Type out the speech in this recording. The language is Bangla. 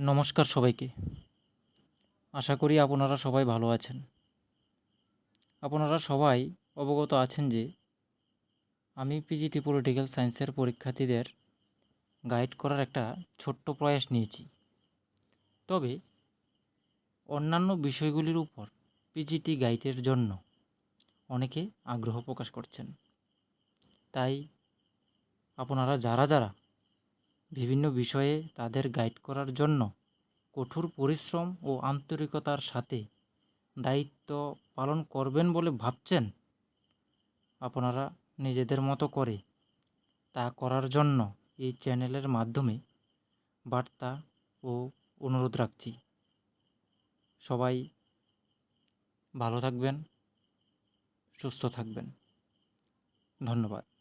নমস্কার সবাইকে। আশা করি আপনারা সবাই ভালো আছেন। আপনারা সবাই অবগত আছেন যে, আমি পিজিটি পলিটিক্যাল সায়েন্সের পরীক্ষার্থীদের গাইড করার একটা ছোট্ট প্রয়াস নিয়েছি। তবে অন্যান্য বিষয়গুলির উপর পিজিটি গাইডের জন্য অনেকে আগ্রহ প্রকাশ করছেন। তাই আপনারা যারা যারা বিভিন্ন বিষয়ে তাদের গাইড করার জন্য কঠোর পরিশ্রম ও আন্তরিকতার সাথে দায়িত্ব পালন করবেন বলে ভাবছেন আপনারা নিজেদের মতো করে। তা করার জন্য এই চ্যানেলের মাধ্যমে বার্তা ও অনুরোধ রাখছি। সবাই ভালো থাকবেন, সুস্থ থাকবেন। ধন্যবাদ।